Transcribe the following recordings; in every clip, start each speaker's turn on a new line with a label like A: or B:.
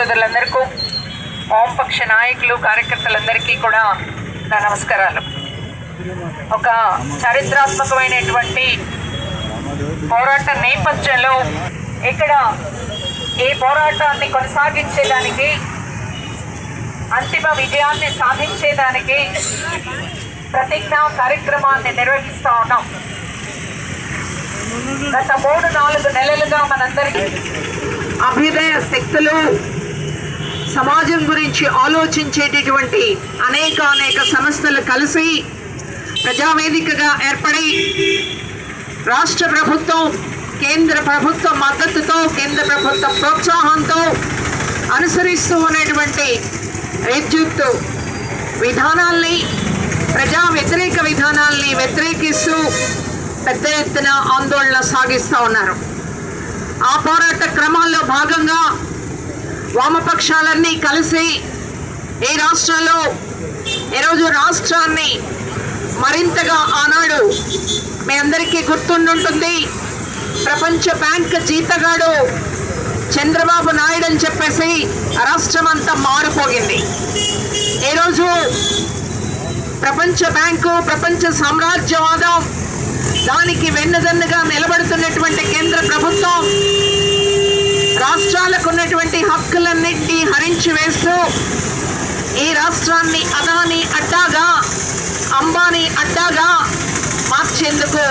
A: సోదరులందరికీ వామపక్ష నాయకులు కార్యకర్తలందరికీ కూడా నా నమస్కారాలు. ఒక చారిత్రాత్మకమైనటువంటి పోరాట నేపథ్యంలో ఇక్కడ ఈ పోరాటాన్ని కొనసాగించేదానికి అంతిమ విజయాన్ని సాధించేదానికి ప్రతిజ్ఞా కార్యక్రమాన్ని నిర్వహిస్తూ ఉన్నాం. గత మూడు నాలుగు నెలలుగా మనందరికీ అభ్యుదయ శక్తులు సమాజం గురించి ఆలోచించేటటువంటి అనేక అనేక సంస్థలు కలిసి ప్రజావేదికగా ఏర్పడి రాష్ట్ర ప్రభుత్వం కేంద్ర ప్రభుత్వ మద్దతుతో కేంద్ర ప్రభుత్వ ప్రోత్సాహంతో అనుసరిస్తూ ఉన్నటువంటి విద్యుత్ విధానాల్ని ప్రజా వ్యతిరేక విధానాల్ని వ్యతిరేకిస్తూ పెద్ద ఎత్తున ఆందోళన సాగిస్తూ ఉన్నారు. ఆ పోరాట క్రమాల్లో భాగంగా వామపక్షాలన్నీ కలిసి ఈ రాష్ట్రంలో ఈరోజు రాష్ట్రాన్ని మరింతగా ఆనాడు మీ అందరికీ గుర్తుండుంటుంది. ప్రపంచ బ్యాంక్ జీతగాడు చంద్రబాబు నాయుడు అని చెప్పేసి రాష్ట్రం అంతా మారిపోయింది ఈరోజు ప్రపంచ బ్యాంకు ప్రపంచ సామ్రాజ్యవాదం దానికి వెన్నదన్నుగా నిలబడుతున్నటువంటి కేంద్ర ప్రభుత్వం రాష్ట్రాలకు ఉన్నటువంటి హక్కులన్నింటినీ హరించి వేస్తూ ఈ రాష్ట్రాన్ని అదాని అడ్డాగా అంబానీ అడ్డాగా మార్చేందుకు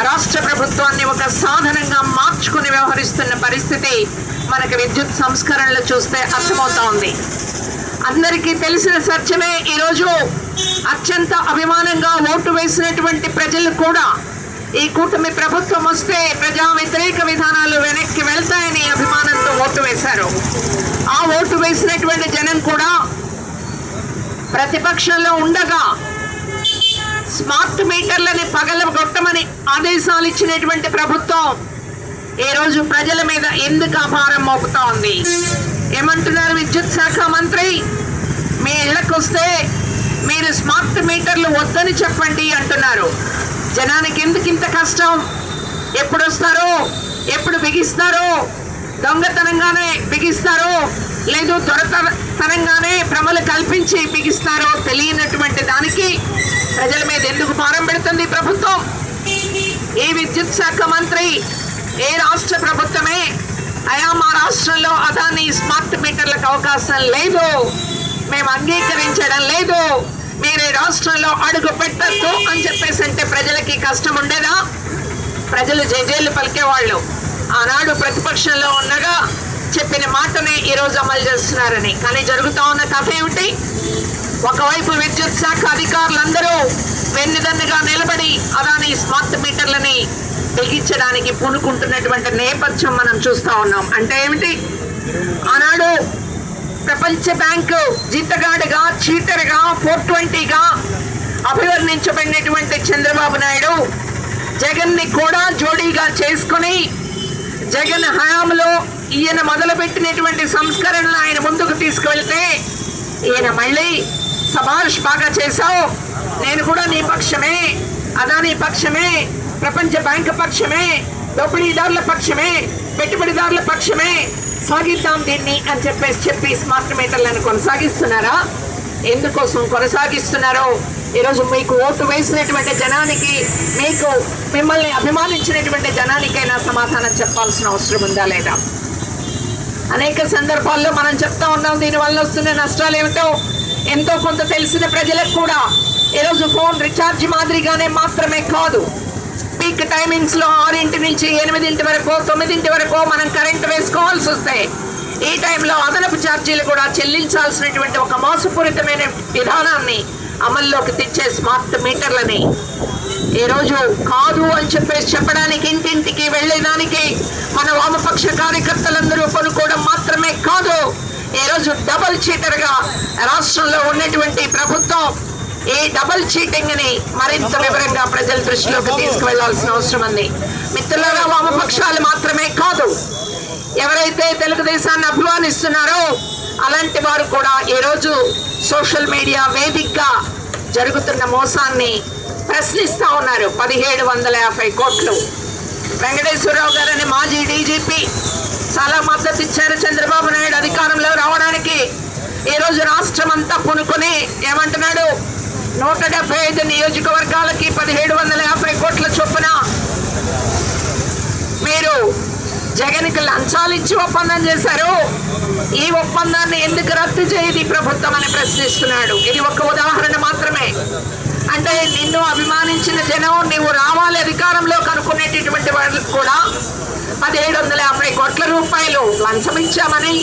A: రాష్ట్ర ప్రభుత్వాన్ని ఒక సాధనంగా మార్చుకుని వ్యవహరిస్తున్న పరిస్థితి మనకి విద్యుత్ సంస్కరణలు చూస్తే అర్థమవుతా ఉంది. అందరికీ తెలిసిన సత్యమే ఈరోజు అత్యంత అభిమానంగా ఓటు వేసినటువంటి ప్రజలు కూడా ఈ కూటమి ప్రభుత్వం వస్తే ప్రజా వ్యతిరేక విధానాలు వెనక్కి వెళ్తాయని అభిమానంతో ఓటు వేశారు. ఆ ఓటు వేసినటువంటి జనం కూడా ప్రతిపక్షంలో ఉండగా స్మార్ట్ మీటర్లని పగలగొట్టమని ఆదేశాలు ఇచ్చినటువంటి ప్రభుత్వం ఈ రోజు ప్రజల మీద ఎందుకు అభారం మోపుతా ఉంది ఏమంటున్నారు విద్యుత్ శాఖ మంత్రి? మీ ఇళ్ళకు వస్తే మీరు స్మార్ట్ మీటర్లు వద్దని చెప్పండి అంటున్నారు. జనానికి ఎందుకు ఇంత కష్టం? ఎప్పుడు వస్తారో ఎప్పుడు బిగిస్తారో? దొంగతనంగానే బిగిస్తారో? లేదు త్వరతనంగానే భ్రమలు కల్పించి బిగిస్తారో తెలియనటువంటి దానికి ప్రజల మీద ఎందుకు భారం పెడుతుంది ప్రభుత్వం? ఏ విద్యుత్ శాఖ మంత్రి ఏ రాష్ట్ర ప్రభుత్వమే అయా మా రాష్ట్రంలో అదాని స్మార్ట్ మీటర్లకు అవకాశం లేదు. మేము అంగీకరించడం లేదు. రాష్ట్రంలో అడుగు పెట్టద్దు అని చెప్పేసి అంటే ప్రజలకి కష్టం ఉండేదా? ప్రజలు జేజేలు పలికేవాళ్ళు. ఆనాడు ప్రతిపక్షంలో ఉండగా చెప్పిన మాటనే ఈరోజు అమలు చేస్తున్నారని. కానీ జరుగుతూ ఉన్న కథ ఏమిటి? ఒకవైపు విద్యుత్ శాఖ అధికారులందరూ వెన్నుదన్నుగా నిలబడి అదాని స్మార్ట్ మీటర్లని తెగించడానికి పూనుకుంటున్నటువంటి నేపథ్యం మనం చూస్తూ ఉన్నాం. అంటే ఏమిటి? ఆనాడు ప్రపంచ బ్యాంకు జీతగాడుగా చీటర్గా ఫోర్ ట్వంటీగా అభివర్ణించబడినటువంటి చంద్రబాబు నాయుడు జగన్ని కూడా జోడీగా చేసుకుని జగన్ హయాంలో ఈయన మొదలుపెట్టినటువంటి సంస్కరణలు ఆయన ముందుకు తీసుకువెళ్తే ఈయన మళ్ళీ సభాష్ బాగా చేశావు. నేను కూడా నీ పక్షమే అదానీ పక్షమే ప్రపంచ బ్యాంకు పక్షమే దోపిడీదారుల పక్షమే పెట్టుబడిదారుల పక్షమే సాగిద్దాం దీన్ని అని చెప్పేసి చెప్పి స్మార్ట్ మీటర్లను కొనసాగిస్తున్నారా? ఎందుకోసం కొనసాగిస్తున్నారో? ఈరోజు మీకు ఓటు వేసినటువంటి జనానికి మీకు మిమ్మల్ని అభిమానించినటువంటి జనానికైనా సమాధానం చెప్పాల్సిన అవసరం ఉందా లేదా? అనేక సందర్భాల్లో మనం చెప్తా ఉన్నాం దీనివల్ల వస్తున్న నష్టాలు ఏమిటో? ఎంతో కొంత తెలిసిన ప్రజలకు కూడా ఈరోజు ఫోన్ రీఛార్జ్ మాదిరిగానే మాత్రమే కాదు. పీక్ టైమింగ్స్లో ఆరింటి నుంచి ఎనిమిదింటి వరకు తొమ్మిదింటి వరకు మనం కరెంట్ వేసుకోవాలి. వేసుకోవాల్సి వస్తాయి ఈ టైంలో అదనపు ఛార్జీలు కూడా చెల్లించాల్సినటువంటి ఒక మోసపూరితమైన విధానాన్ని అమల్లోకి తెచ్చే స్మార్ట్ మీటర్లని ఈరోజు కాదు అని చెప్పేసి చెప్పడానికి ఇంటింటికి వెళ్ళేదానికి మన వామపక్ష కార్యకర్తలందరూ కొనుక్కోవడం మాత్రమే కాదు. ఈరోజు డబుల్ చీటర్గా రాష్ట్రంలో ఉన్నటువంటి ప్రభుత్వం ఈ డబుల్ చీటింగ్ని మరింత వివరంగా ప్రజల దృష్టిలోకి తీసుకువెళ్ళాల్సిన అవసరం ఉంది. మిత్రులారా వామపక్షాలు మాత్రమే కాదు. ఎవరైతే తెలుగుదేశాన్ని అభిమానిస్తున్నారో అలాంటి వారు కూడా ఈరోజు సోషల్ మీడియా వేదికగా జరుగుతున్న మోసాన్ని ప్రశ్నిస్తూ ఉన్నారు. పదిహేడు వందల యాభై కోట్లు. వెంకటేశ్వరరావు గారని మాజీ డీజీపీ చాలా మద్దతు ఇచ్చారు చంద్రబాబు నాయుడు అధికారంలో రావడానికి. ఈరోజు రాష్ట్రం అంతా పూనుకొని ఏమంటున్నాడు? నూట డెబ్బై ఐదు నియోజకవర్గాలకి పదిహేడు వందల యాభై కోట్ల చొప్పున మీరు జగన్కి లంచాలు ఇచ్చి ఒప్పందం చేశారు. ఈ ఒప్పందాన్ని ఎందుకు రద్దు చేయదు ప్రభుత్వం అని ప్రశ్నిస్తున్నాడు. ఇది ఒక ఉదాహరణ మాత్రమే. అంటే నిన్ను అభిమానించిన జనం నువ్వు రావాలి అధికారంలో కనుక్కునేటటువంటి వాళ్ళు కూడా పదిహేడు వందల యాభై కోట్ల రూపాయలు లంచం ఇచ్చామని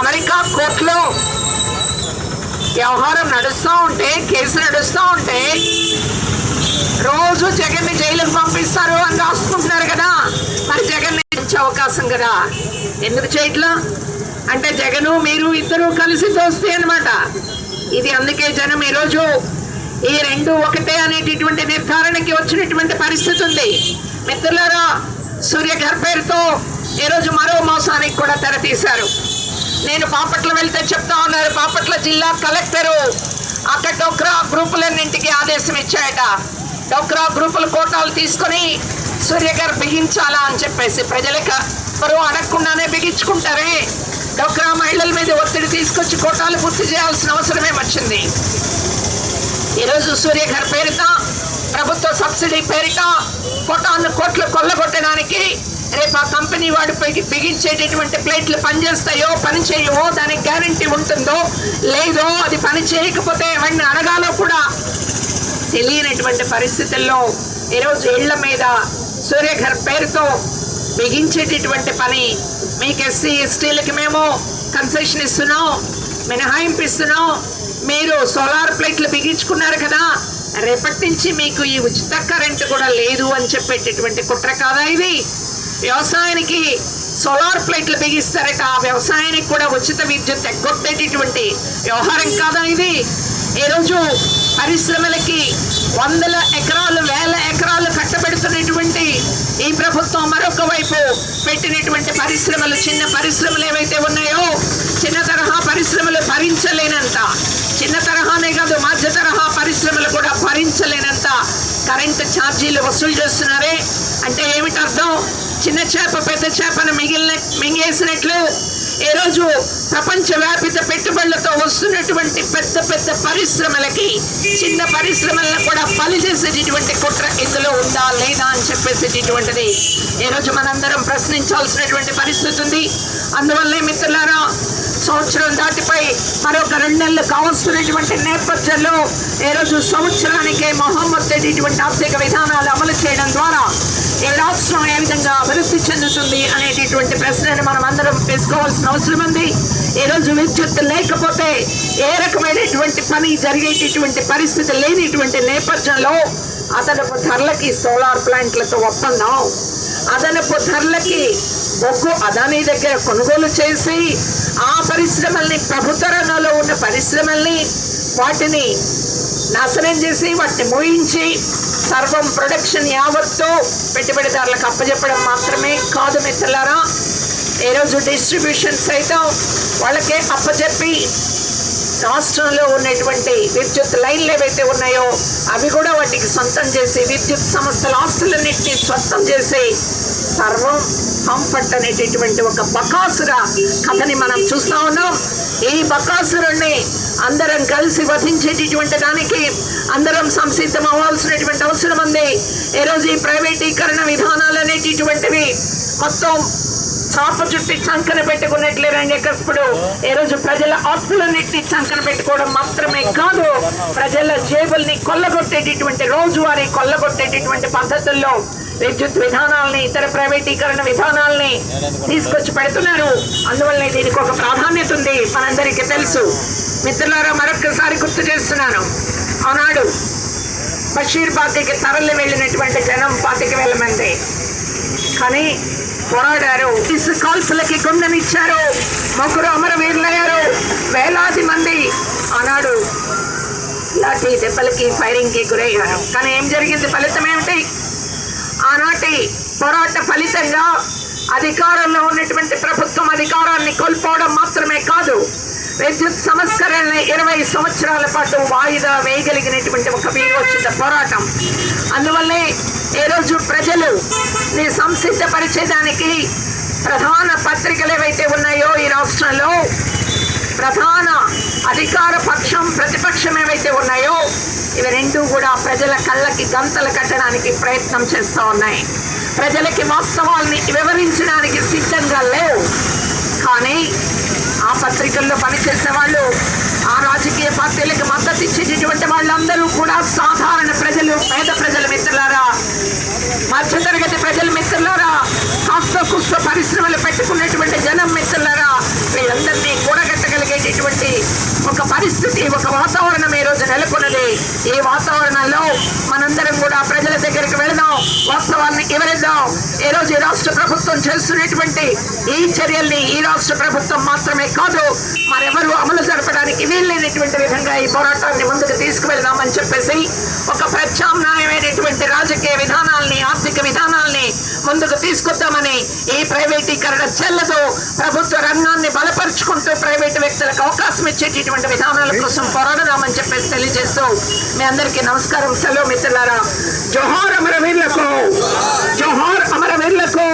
A: అమెరికా కోర్టులో వ్యవహారం నడుస్తూ ఉంటే కేసు నడుస్తూ ఉంటే రోజు జగన్ని జైలుకు పంపిస్తారు అని రాసుకుంటున్నారు కదా. మరి జగన్ అవకాశం కదా. ఎందుకు చేయట్లా? అంటే జగను మీరు ఇద్దరు కలిసి దోస్తే అన్నమాట. ఇది అందుకే జనం ఈరోజు ఈ రెండు ఒకటే అనేటటువంటి నిర్ధారణకి వచ్చినటువంటి పరిస్థితి ఉంది. మిత్రులారా సూర్యఘర్ పేరుతో ఈరోజు మరో మోసానికి కూడా తెర తీశారు. నేను బాపట్ల వెళ్తే చెప్తా ఉన్నారు. బాపట్ల జిల్లా కలెక్టరు అక్కడ డోక్రా గ్రూపులన్నింటికి ఆదేశం ఇచ్చాయట. డోక్రా గ్రూపుల కోటాలు తీసుకొని సూర్య గారు బిగించాలా అని చెప్పేసి ప్రజలకు ఎవరు అడగకుండానే బిగించుకుంటారే. డోక్రా మహిళల మీద ఒత్తిడి తీసుకొచ్చి కోటాలు పూర్తి చేయాల్సిన అవసరమే వచ్చింది. ఈరోజు సూర్య గారి పేరిట ప్రభుత్వ సబ్సిడీ పేరిట కోటాను కోట్లు కొల్లగొట్టడానికి రేపు ఆ కంపెనీ వాడిపైకి బిగించేటటువంటి ప్లేట్లు పనిచేస్తాయో పని చేయవో దానికి గ్యారంటీ ఉంటుందో లేదో అది పని చేయకపోతే ఎవరిని అడగాలో కూడా తెలియనటువంటి పరిస్థితుల్లో ఈరోజు ఇళ్ళ మీద సూర్యఘర్ పేరుతో బిగించేటటువంటి పని మీకు ఎస్సీ ఎస్టీలకి మేము కన్సెషన్ ఇస్తున్నాం మినహాయింపు ఇస్తున్నాం మీరు సోలార్ ప్లేట్లు బిగించుకున్నారు కదా రేపటి నుంచి మీకు ఈ ఉచిత కరెంటు కూడా లేదు అని చెప్పేటటువంటి కుట్ర కాదా ఇది? వ్యవసాయానికి సోలార్ ప్లేట్లు బిగిస్తారట. ఆ వ్యవసాయానికి కూడా ఉచిత విద్యుత్ ఎగ్గొట్టేటటువంటి వ్యవహారం కాదా ఇది? ఈరోజు పరిశ్రమలకి వందల ఎకరాలు వేల ఎకరాలు కట్టబెడుతున్నటువంటి ఈ ప్రభుత్వం మరొక వైపు పెట్టినటువంటి పరిశ్రమలు చిన్న పరిశ్రమలు ఏవైతే ఉన్నాయో చిన్న తరహా పరిశ్రమలు భరించలేనంత చిన్న తరహానే కాదు మధ్య తరహా పరిశ్రమలు కూడా భరించలేనంత కరెంటు ఛార్జీలు వసూలు చేస్తున్నారే. అంటే ఏమిటి అర్థం చిన్న చేప పెద్ద చేపను మిగిలిన మింగేసినట్లు ఈరోజు రోజు ప్రపంచవ్యాపిత పెట్టుబడులతో వస్తున్నటువంటి పెద్ద పెద్ద పరిశ్రమలకి చిన్న పరిశ్రమలను కూడా పనిచేసేటటువంటి కుట్ర ఇందులో ఉందా లేదా అని చెప్పేసేటటువంటిది ఈరోజు రోజు మనందరం ప్రశ్నించాల్సినటువంటి పరిస్థితి ఉంది. అందువల్లే మిత్రులారా సంవత్సరం దాటిపై మరొక రెండు నెలలు కావస్తున్నటువంటి నేపథ్యంలో ఈరోజు రోజు మొహమ్మద్ అనేటువంటి ఆర్థిక విధానాలు అమలు చేయడం ద్వారా రాష్ట్రం ఏ విధంగా అభివృద్ధి చెందుతుంది అనేటటువంటి ప్రశ్నను మనం అందరం తెలుసుకోవాల్సిన అవసరం ఉంది. ఈరోజు రోజు విద్యుత్ లేకపోతే ఏ రకమైనటువంటి పని జరిగేటటువంటి పరిస్థితి లేనిటువంటి నేపథ్యంలో అదనపు ధరలకి సోలార్ ప్లాంట్లతో ఒప్పందం. అదనపు ధరలకి బొగ్గు అదానీ దగ్గర కొనుగోలు చేసి ఆ పరిశ్రమల్ని ప్రభుత్వ రంగంలో ఉన్న పరిశ్రమల్ని వాటిని నాశనం చేసి వాటిని మోయించి సర్వం ప్రొడక్షన్ యావత్తు పెట్టుబడిదారులకు అప్పచెప్పడం మాత్రమే కాదు మిత్రులారా. ఈరోజు డిస్ట్రిబ్యూషన్ సైతం వాళ్ళకే అప్పచెప్పి రాష్ట్రంలో ఉన్నటువంటి విద్యుత్ లైన్లు ఏవైతే ఉన్నాయో అవి కూడా వాటికి సొంతం చేసి విద్యుత్ సంస్థల ఆస్తులన్నింటినీ స్వంతం చేసి సర్వం కంఫర్ట్ అనేటటువంటి ఒక బకాసుర కథని మనం చూస్తా ఉన్నాం. ఈ బకాసురుణ్ణి అందరం కలిసి వధించేటటువంటి దానికి అందరం సంసిద్ధం అవ్వాల్సినటువంటి అవసరం ఉంది. ఈరోజు ఈ ప్రైవేటీకరణ విధానాలు అనేటటువంటివి మొత్తం చాప చుట్టి చంకన పెట్టుకున్నట్లేరండి రంగకస్పుడు ఈరోజు రోజు ప్రజల ఆస్తులన్నింటినీ చంకన పెట్టుకోవడం మాత్రమే కాదు ప్రజల జేబుల్ని కొల్లగొట్టేటటువంటి రోజువారీ కొల్లగొట్టేటటువంటి పద్ధతుల్లో విద్యుత్ విధానాల్ని ఇతర ప్రైవేటీకరణ విధానాలని తీసుకొచ్చి పెడుతున్నారు. అందువల్లనే దీనికి ఒక ప్రాధాన్యత ఉంది. మనందరికీ తెలుసు. మిత్రులారా మరొకసారి గుర్తు చేస్తున్నాను. ఆనాడు బషీర్ పార్టీకి తరలి వెళ్ళినటువంటి జనం పార్టీకి వెళ్ళమంది. కానీ పోరాడారు. ఇసు కాల్పులకి గుండెనిచ్చారు. ముగ్గురు అమరవీరులయ్యారు. వేలాది మంది ఆనాడు లాంటి దెబ్బలకి ఫైరింగ్కి గురయ్యారు. కానీ ఏం జరిగింది? ఫలితం ఏమిటి? ఆనాటి పోరాట ఫలితంగా అధికారంలో ఉన్నటువంటి ప్రభుత్వం అధికారాన్ని కోల్పోవడం మాత్రమే కాదు విద్యుత్ సంస్కరణని ఇరవై సంవత్సరాల పాటు వాయిదా వేయగలిగినటువంటి ఒక వీరోచిత పోరాటం. అందువల్లే ఈరోజు రోజు ప్రజలు ని సంసిద్ధపరిచేదానికి ప్రధాన పత్రికలు ఏవైతే ఉన్నాయో ఈ రాష్ట్రంలో ప్రధాన అధికార పక్షం ప్రతిపక్షం ఏవైతే ఉన్నాయో ఇవి రెండు కూడా ప్రజల కళ్ళకి గంతలు కట్టడానికి ప్రయత్నం చేస్తూ ఉన్నాయి. ప్రజలకి వాస్తవాల్ని వివరించడానికి సిద్ధంగా లేవు. కానీ ఆ పత్రికల్లో పనిచేసే వాళ్ళు ఆ రాజకీయ పార్టీలకు మద్దతు ఇచ్చేటటువంటి వాళ్ళందరూ కూడా సాధారణ ప్రజలు పేద ప్రజల మిత్రులారా మధ్యతరగతి ప్రజల మిత్రులారా కాస్త కుస్త పరిశ్రమలు పెట్టుకున్నటువంటి జనం మిత్రులారా వీళ్ళందరినీ కూడగట్టగలిగేటటువంటి ఒక పరిస్థితి ఒక వాతావరణం ఈ రోజు నెలకొన్నది. ఈ వాతావరణంలో మనందరం కూడా ప్రజల దగ్గరికి వెళదాం. వాస్తవాన్ని వివరిద్దాం. ఈ రోజు ఈ రాష్ట్ర ప్రభుత్వం చేస్తున్నటువంటి ఈ చర్యల్ని ఈ రాష్ట్ర ప్రభుత్వం మాత్రమే కాదు మరెవరు అమలు జరపడానికి వీల్లేనటువంటి విధంగా ఈ పోరాటాన్ని ముందుకు తీసుకువెళ్దామని చెప్పేసి ఒక ప్రత్యామ్నాయమైనటువంటి రాజకీయ విధానాల్ని ఆర్థిక విధానాల్ని ముందుకు తీసుకొద్దామని ఈ ప్రైవేటీకరణ చెల్లదు. ప్రభుత్వ రంగాన్ని బలపరుచుకుంటూ ప్రైవేటు వ్యక్తులకు అవకాశం ఇచ్చేటటువంటి విధానాల కోసం పోరాడదామని చెప్పేసి తెలియజేస్తూ మీ అందరికీ నమస్కారం. సెలవు మిత్రులారా. జోహార్ అమరవీర్లకు. జోహార్ అమరవీర్లకు.